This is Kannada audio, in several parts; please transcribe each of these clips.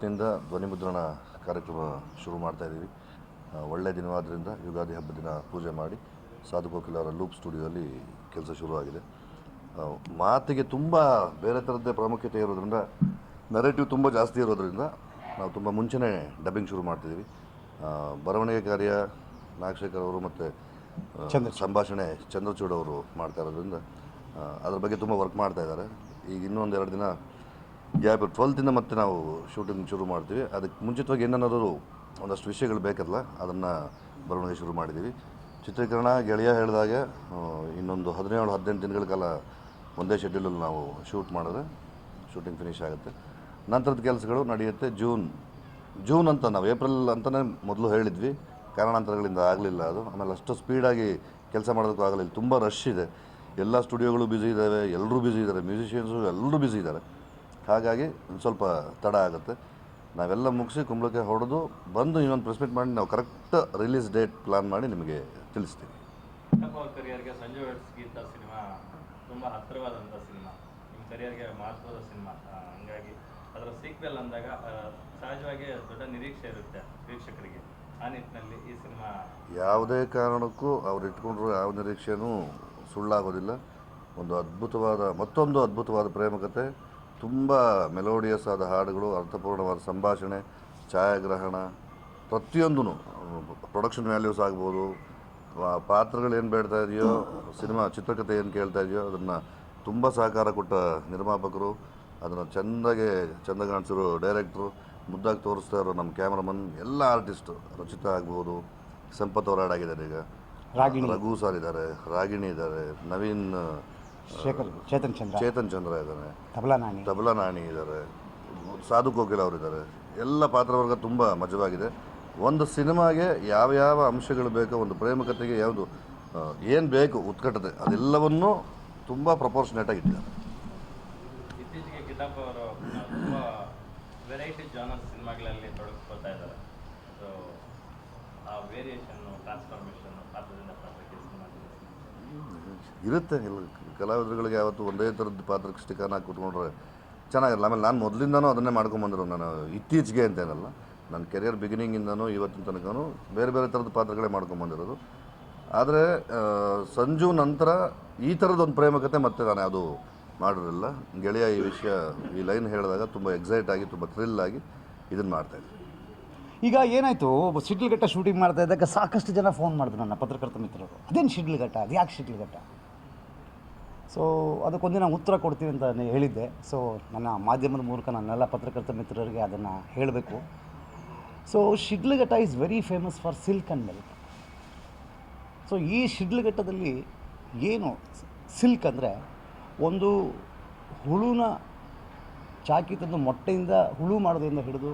ಇವತ್ತಿನಿಂದ ಧ್ವನಿಮುದ್ರಣ ಕಾರ್ಯಕ್ರಮ ಶುರು ಮಾಡ್ತಾ ಇದ್ದೀವಿ. ಒಳ್ಳೆಯ ದಿನವಾದ್ದರಿಂದ ಯುಗಾದಿ ಹಬ್ಬದ ದಿನ ಪೂಜೆ ಮಾಡಿ ಸಾಧು ಕೋಕಿಲ ಅವರ ಲೂಪ್ ಸ್ಟುಡಿಯೋದಲ್ಲಿ ಕೆಲಸ ಶುರುವಾಗಿದೆ. ಮಾತಿಗೆ ತುಂಬ ಬೇರೆ ಥರದ್ದೇ ಪ್ರಾಮುಖ್ಯತೆ ಇರೋದ್ರಿಂದ ನರೇಟಿವ್ ತುಂಬ ಜಾಸ್ತಿ ಇರೋದ್ರಿಂದ ನಾವು ತುಂಬ ಮುಂಚೆನೇ ಡಬ್ಬಿಂಗ್ ಶುರು ಮಾಡ್ತಿದ್ದೀವಿ. ಬರವಣಿಗೆ ಕಾರ್ಯ ನಾಗಶೇಖರ್ ಅವರು ಮತ್ತು ಸಂಭಾಷಣೆ ಚಂದ್ರಚೂಡ್ ಅವರು ಮಾಡ್ತಾ ಇರೋದ್ರಿಂದ ಅದ್ರ ಬಗ್ಗೆ ತುಂಬ ವರ್ಕ್ ಮಾಡ್ತಾ ಇದ್ದಾರೆ. ಈಗ ಇನ್ನೊಂದು ಎರಡು ದಿನ ಗ್ಯಾಪ್ ಟ್ವೆಲ್ತಿಂದ ಮತ್ತೆ ನಾವು ಶೂಟಿಂಗ್ ಶುರು ಮಾಡ್ತೀವಿ. ಅದಕ್ಕೆ ಮುಂಚಿತವಾಗಿ ಏನೇನಾದರೂ ಒಂದಷ್ಟು ವಿಷಯಗಳು ಬೇಕಲ್ಲ, ಅದನ್ನು ಬರವಣಿಗೆ ಶುರು ಮಾಡಿದ್ದೀವಿ. ಚಿತ್ರೀಕರಣ, ಗೆಳೆಯ ಹೇಳಿದಾಗ ಇನ್ನೊಂದು ಹದಿನೇಳು, ಹದಿನೆಂಟು ದಿನಗಳ ಕಾಲ ಒಂದೇ ಶೆಡ್ಯೂಲಲ್ಲಿ ನಾವು ಶೂಟ್ ಮಾಡಿದ್ರೆ ಶೂಟಿಂಗ್ ಫಿನಿಶ್ ಆಗುತ್ತೆ. ನಂತರದ ಕೆಲಸಗಳು ನಡೆಯುತ್ತೆ ಜೂನ್ ಜೂನ್ ಅಂತ ನಾವು ಏಪ್ರಿಲ್ ಅಂತಲೇ ಮೊದಲು ಹೇಳಿದ್ವಿ. ಕಾರಣಾಂತರಗಳಿಂದ ಆಗಲಿಲ್ಲ ಅದು. ಆಮೇಲೆ ಅಷ್ಟು ಸ್ಪೀಡಾಗಿ ಕೆಲಸ ಮಾಡೋದಕ್ಕೂ ಆಗಲಿಲ್ಲ. ತುಂಬ ರಶ್ ಇದೆ. ಎಲ್ಲ ಸ್ಟುಡಿಯೋಗಳು ಬ್ಯುಸಿ ಇದ್ದಾವೆ ಎಲ್ಲರೂ ಬ್ಯುಸಿ ಇದ್ದಾರೆ ಮ್ಯೂಸಿಷಿಯನ್ಸು ಎಲ್ಲರೂ ಬ್ಯುಸಿ ಇದ್ದಾರೆ ಹಾಗಾಗಿ ಒಂದು ಸ್ವಲ್ಪ ತಡ ಆಗುತ್ತೆ. ನಾವೆಲ್ಲ ಮುಗಿಸಿ ಕುಂಬಳಕ್ಕೆ ಹೊಡೆದು ಬಂದು ಇನ್ನೊಂದು ಪ್ರೆಸ್ ಮೀಟ್ ಮಾಡಿ ನಾವು ಕರೆಕ್ಟ್ ರಿಲೀಸ್ ಡೇಟ್ ಪ್ಲಾನ್ ಮಾಡಿ ನಿಮಗೆ ತಿಳಿಸ್ತೀವಿ ಸಂಜು ಗೀತ ಸಿನಿಮಾ ತುಂಬ ಹತ್ತಿರವಾದಂಥ ಸಿನಿಮಾ. ನಿಮ್ಮ ಕರಿಯರ್ಗೆ ಮಹತ್ವದ ಸಿನಿಮಾ. ಆ, ಹಂಗಾಗಿ ಅದರ ಸೀಕ್ವೆಲ್ ಅಂದಾಗ ಸಹಜವಾಗಿ ದೊಡ್ಡ ನಿರೀಕ್ಷೆ ಇರುತ್ತೆ ವೀಕ್ಷಕರಿಗೆ. ಆ ನಿಟ್ಟಿನಲ್ಲಿ ಈ ಸಿನಿಮಾ ಯಾವುದೇ ಕಾರಣಕ್ಕೂ ಅವ್ರು ಇಟ್ಕೊಂಡ್ರು ಯಾವ ನಿರೀಕ್ಷೆನೂ ಸುಳ್ಳಾಗೋದಿಲ್ಲ. ಒಂದು ಅದ್ಭುತವಾದ ಮತ್ತೊಂದು ಅದ್ಭುತವಾದ ಪ್ರೇಮಕತೆ ತುಂಬ ಮೆಲೋಡಿಯಸ್ ಆದ ಹಾಡುಗಳು ಅರ್ಥಪೂರ್ಣವಾದ ಸಂಭಾಷಣೆ ಛಾಯಾಗ್ರಹಣ ಪ್ರತಿಯೊಂದೂ ಪ್ರೊಡಕ್ಷನ್ ವ್ಯಾಲ್ಯೂಸ್ ಆಗ್ಬೋದು ಏನು ಬೇಡ್ತಾ ಇದೆಯೋ ಸಿನಿಮಾ ಚಿತ್ರಕಥೆ ಏನು ಕೇಳ್ತಾ ಇದೆಯೋ ಅದನ್ನು ತುಂಬ ಸಹಕಾರ ಕೊಟ್ಟ ನಿರ್ಮಾಪಕರು. ಅದನ್ನು ಚೆಂದಾಗೆ ಚೆಂದ ಕಾಣಿಸಿರೋ ಡೈರೆಕ್ಟ್ರು ಮುದ್ದಾಗಿ ತೋರಿಸ್ತಾ ಇರೋ ನಮ್ಮ ಕ್ಯಾಮ್ರಾಮನ್ ಎಲ್ಲ ಆರ್ಟಿಸ್ಟು ರಚಿತ ಆಗ್ಬೋದು. ಸಂಪತ್ ಅವರಾಡಾಗಿದ್ದಾರೆ ಈಗ. ರಘು ಸರ್ ಇದ್ದಾರೆ ರಾಗಿಣಿ ಇದ್ದಾರೆ ನವೀನ್ ಶೇಖರ್ ಚೇತನ್ ಚಂದ್ರ. ಚೇತನ್ ಚಂದ್ರ ಇದ್ದಾರೆ ತಬಲಾ ನಾಣಿ. ತಬಲಾ ನಾಣಿ ಇದ್ದಾರೆ ಸಾಧು ಕೋಕಿಲ ಅವರಿದ್ದಾರೆ ಎಲ್ಲ ಪಾತ್ರವರ್ಗ ತುಂಬ ಮಜವಾಗಿದೆ. ಒಂದು ಸಿನಿಮಾಗೆ ಯಾವ ಯಾವ ಅಂಶಗಳು ಬೇಕೋ ಒಂದು ಪ್ರೇಮಕತೆಗೆ ಯಾವುದು ಏನು ಬೇಕು ಉತ್ಕಟತೆ ಅದೆಲ್ಲವನ್ನೂ ತುಂಬ ಪ್ರಪೋರ್ಷನೇಟ್ ಇತ್ತೀಚೆಗೆ ಅವರು ತುಂಬ ವೆರೈಟಿ ಜಾನರ್ ಸಿನಿಮಾಗಳಲ್ಲಿ ತೊಡಗಿಸ್ಕೊಳ್ತಾ ಇದ್ದಾರೆ. ಸೊ ಆ ವೇರಿಯೇಷನ್ನು ಟ್ರಾನ್ಸ್ಫಾರ್ಮೇಷನ್ನು ಪಾತ್ರದಿಂದ ಪಾತ್ರಕ್ಕೆ ಸಿನಿಮಾದಲ್ಲಿ ಇರುತ್ತೆ. ಇಲ್ಲ ಕಲಾವಿದರುಗಳಿಗೆ ಯಾವತ್ತು ಒಂದೇ ಥರದ ಪಾತ್ರಕ್ಕೆ ಸ್ಟಿಕನ್ ಹಾಕಿ ಕುತ್ಕೊಂಡ್ರೆ ಚೆನ್ನಾಗಿರಲ್ಲ. ಆಮೇಲೆ ನಾನು ಮೊದಲಿಂದನೂ ಅದನ್ನೇ ಮಾಡ್ಕೊಂಬಂದಿರೋ ನಾನು ಇತ್ತೀಚೆಗೆ ಅಂತೇನಲ್ಲ ನನ್ನ ಕೆರಿಯರ್ ಬಿಗಿನಿಂಗಿಂದನೂ ಇವತ್ತಿನ ತನಕನೂ ಬೇರೆ ಬೇರೆ ಥರದ ಪಾತ್ರಗಳೇ ಮಾಡ್ಕೊಂಬಂದಿರೋದು ಆದರೆ ಸಂಜು ನಂತರ ಈ ಥರದೊಂದು ಪ್ರೇಮಕತೆ ಮತ್ತೆ ನಾನು ಯಾವುದು ಮಾಡಿರಲಿಲ್ಲ. ಗೆಳೆಯ ಈ ವಿಷಯ ಈ ಲೈನ್ ಹೇಳಿದಾಗ ತುಂಬ ಎಕ್ಸೈಟ್ ಆಗಿ, ತುಂಬ ಥ್ರಿಲ್ ಆಗಿ ಇದನ್ನು ಮಾಡ್ತಾಯಿದ್ದೆ ಈಗ ಏನಾಯಿತು ಶಿಡ್ಲಘಟ್ಟ ಶೂಟಿಂಗ್ ಮಾಡ್ತಾ ಇದ್ದಾಗ ಸಾಕಷ್ಟು ಜನ ಫೋನ್ ಮಾಡಿದ್ರು ನನ್ನ ಪತ್ರಕರ್ತ ಮಿತ್ರರು. ಅದೇನು ಶಿಡ್ಲಘಟ್ಟ? ಅದು ಯಾಕೆ ಶಿಡ್ಲಘಟ್ಟ? ಸೊ ಅದಕ್ಕೊಂದಿನ ಉತ್ತರ ಕೊಡ್ತೀನಿ ಅಂತ ನಾನು ಹೇಳಿದ್ದೆ. ಸೊ ನನ್ನ ಮಾಧ್ಯಮದ ಮೂಲಕ ನನ್ನೆಲ್ಲ ಪತ್ರಕರ್ತ ಮಿತ್ರರಿಗೆ ಅದನ್ನು ಹೇಳಬೇಕು. So Sidlaghatta is very famous for silk and milk so ಈ ಶಿಡ್ಲಘಟ್ಟದಲ್ಲಿ ಏನು ಸಿಲ್ಕ್ ಅಂದರೆ, ಒಂದು ಹುಳುನ ಚಾಕಿ ತಂದು ಮೊಟ್ಟೆಯಿಂದ ಹುಳು ಮಾಡೋದ್ರಿಂದ ಹಿಡಿದು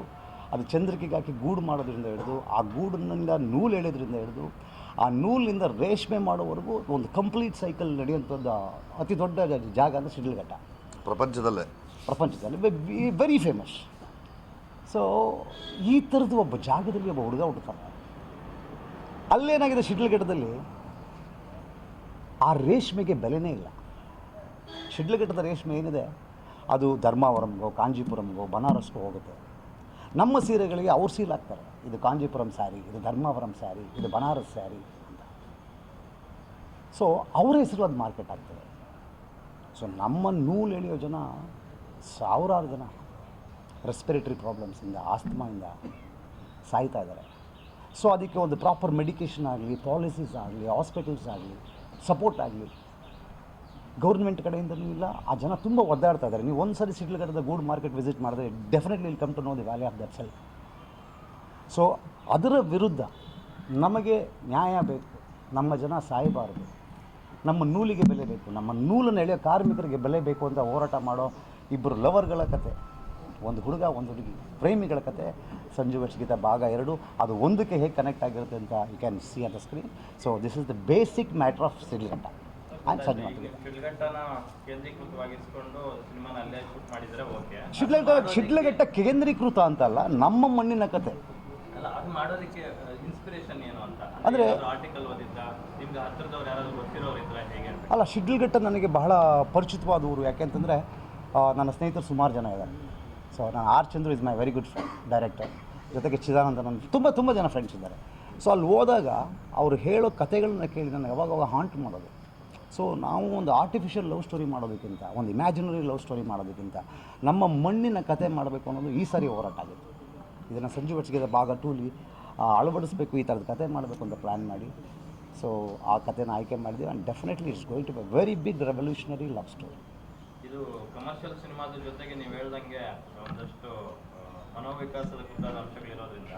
ಅದು ಚಂದ್ರಿಕೆಗೆ ಹಾಕಿ ಗೂಡು ಮಾಡೋದ್ರಿಂದ ಹಿಡಿದು ಆ ಗೂಡಿನಿಂದ ನೂಲು ಎಳೆಯೋದ್ರಿಂದ ಹಿಡಿದು ಆ ನೂಲಿನಿಂದ ರೇಷ್ಮೆ ಮಾಡೋವರೆಗೂ ಒಂದು ಕಂಪ್ಲೀಟ್ ಸೈಕಲ್ ನಡೆಯುವಂಥದ್ದು ಅತಿ ದೊಡ್ಡ ಜಾಗ ಅಂದರೆ ಶಿಡ್ಲಘಟ್ಟ. ಪ್ರಪಂಚದಲ್ಲೇ. ಪ್ರಪಂಚದಲ್ಲಿ ವೆರಿ ಫೇಮಸ್ ಸೊ ಈ ಥರದ್ದು ಒಬ್ಬ ಜಾಗದಲ್ಲಿ ಒಬ್ಬ ಹುಡುಗ ಹುಡ್ತಾನೆ ಅಲ್ಲೇನಾಗಿದೆ ಶಿಡ್ಲಘಟ್ಟದಲ್ಲಿ? ಆ ರೇಷ್ಮೆಗೆ ಬೆಲೆನೇ ಇಲ್ಲ. ಶಿಡ್ಲಘಟ್ಟದ ರೇಷ್ಮೆ ಏನಿದೆ? ಅದು ಧರ್ಮಾವರಂಗೋ ಕಾಂಜೀಪುರಂಗೋ ಬನಾರಸ್ಗೋ ಹೋಗುತ್ತೆ. ನಮ್ಮ ಸೀರೆಗಳಿಗೆ ಅವ್ರ ಸೀಲ್ ಹಾಕ್ತಾರೆ. ಇದು ಕಾಂಜಿಪುರಂ ಸ್ಯಾರಿ, ಇದು ಧರ್ಮಾವರಂ ಸ್ಯಾರಿ, ಇದು ಬನಾರಸ್ ಸ್ಯಾರಿ ಅಂತ. ಸೊ ಅವರ ಹೆಸರು ಅದು ಮಾರ್ಕೆಟ್ ಆಗ್ತದೆ. ಸೊ ನಮ್ಮ ನೂಲು ಎಳೆಯೋ ಜನ ಸಾವಿರಾರು ಜನ ರೆಸ್ಪಿರೇಟರಿ ಪ್ರಾಬ್ಲಮ್ಸಿಂದ ಆಸ್ತಮಾಯಿಂದ ಸಾಯ್ತಾ ಇದ್ದಾರೆ ಸೊ ಅದಕ್ಕೆ ಒಂದು ಪ್ರಾಪರ್ ಮೆಡಿಕೇಷನ್ ಆಗಲಿ ಪಾಲಿಸೀಸ್ ಆಗಲಿ ಹಾಸ್ಪಿಟಲ್ಸ್ ಆಗಲಿ ಸಪೋರ್ಟ್ ಆಗಲಿ ಗೌರ್ಮೆಂಟ್ ಕಡೆಯಿಂದಲೂ ಇಲ್ಲ, ಆ ಜನ ತುಂಬ ಒದ್ದಾಡ್ತಾ ಇದ್ದಾರೆ. ನೀವು ಒಂದು ಸರಿ ಸಿಡ್ಲಘಟ್ಟದ ಗೂಡ್ ಮಾರ್ಕೆಟ್ ವಿಸಿಟ್ ಮಾಡಿದ್ರೆ ಡೆಫಿನೆಟ್ಲಿ ಇಲ್ಲಿ come to know the value of that sell so ಅದರ ವಿರುದ್ಧ ನಮಗೆ ನ್ಯಾಯ ಬೇಕು. ನಮ್ಮ ಜನ ಸಾಯಬಾರದು. ನಮ್ಮ ನೂಲಿಗೆ ಬೆಲೆ ಬೇಕು. ನಮ್ಮ ನೂಲನ್ನು ಎಳೆಯೋ ಕಾರ್ಮಿಕರಿಗೆ ಬೆಲೆ ಬೇಕು ಅಂತ ಹೋರಾಟ ಮಾಡೋ ಇಬ್ಬರು ಲವರ್ಗಳ ಕತೆ, ಒಂದು ಹುಡುಗ, ಒಂದು ಹುಡುಗಿ, ಪ್ರೇಮಿಗಳ ಕತೆ. ಸಂಜು ವರ್ಷಗೀತ ಭಾಗ ಎರಡು. ಅದು ಒಂದಕ್ಕೆ ಹೇಗೆ ಕನೆಕ್ಟ್ ಆಗಿರುತ್ತೆ ಅಂತ you can see at the screen so this is the basic matter of Sidlaghatta okay. Sidlaghatta Sidlaghatta ಕೇಂದ್ರೀಕೃತ ಅಂತಲ್ಲ ನಮ್ಮ ಮಣ್ಣಿನ ಕತೆ. ಅಂದ್ರೆ- ಅಲ್ಲ ಶಿಡ್ಲಘಟ್ಟ ನನಗೆ ಬಹಳ ಪರಿಚಿತವಾದ ಊರು ಯಾಕೆಂತಂದರೆ ನನ್ನ ಸ್ನೇಹಿತರು ಸುಮಾರು ಜನ ಇದ್ದಾರೆ. ಸೊ ನಾನು R Chandru is my very good friend director ಜೊತೆಗೆ ಚಿದಾನಂದ ನನ್ನ ತುಂಬ ತುಂಬ ಜನ ಫ್ರೆಂಡ್ಸ್ ಇದ್ದಾರೆ. ಸೊ ಅಲ್ಲಿ ಹೋದಾಗ ಅವರು ಹೇಳೋ ಕಥೆಗಳನ್ನ ಕೇಳಿ ನನಗೆ ಅವಾಗವಾಗ ಹಾಂಟ್ ಮಾಡೋದು. ಸೊ ನಾವು ಒಂದು ಆರ್ಟಿಫಿಷಿಯಲ್ ಲವ್ ಸ್ಟೋರಿ ಮಾಡೋದಕ್ಕಿಂತ, ಒಂದು ಇಮ್ಯಾಜಿನರಿ ಲವ್ ಸ್ಟೋರಿ ಮಾಡೋದಕ್ಕಿಂತ, ನಮ್ಮ ಮಣ್ಣಿನ ಕತೆ ಮಾಡಬೇಕು ಅನ್ನೋದು ಈ ಸಾರಿ ಹೋರಾಟ ಇದನ್ನು ಸಂಜು ಬೆಟ್ಸ್ಗೆ ಭಾಗ ಟೂಲಿ ಅಳವಡಿಸ್ಬೇಕು ಈ ಥರದ ಕತೆ ಮಾಡಬೇಕು ಅಂತ ಪ್ಲ್ಯಾನ್ ಮಾಡಿ. ಸೊ ಆ ಕಥೆನ ಆಯ್ಕೆ ಮಾಡಿದ್ವಿ and definitely it's going to be very big revolutionary love story ಇದು ಕಮರ್ಷಿಯಲ್ ಸಿನಿಮಾದ ಜೊತೆಗೆ ನೀವು ಹೇಳ್ದಂಗೆ ಒಂದಷ್ಟು ಮನೋವಿಕಾಸದ ಅಂಶಗಳಿರೋದ್ರಿಂದ.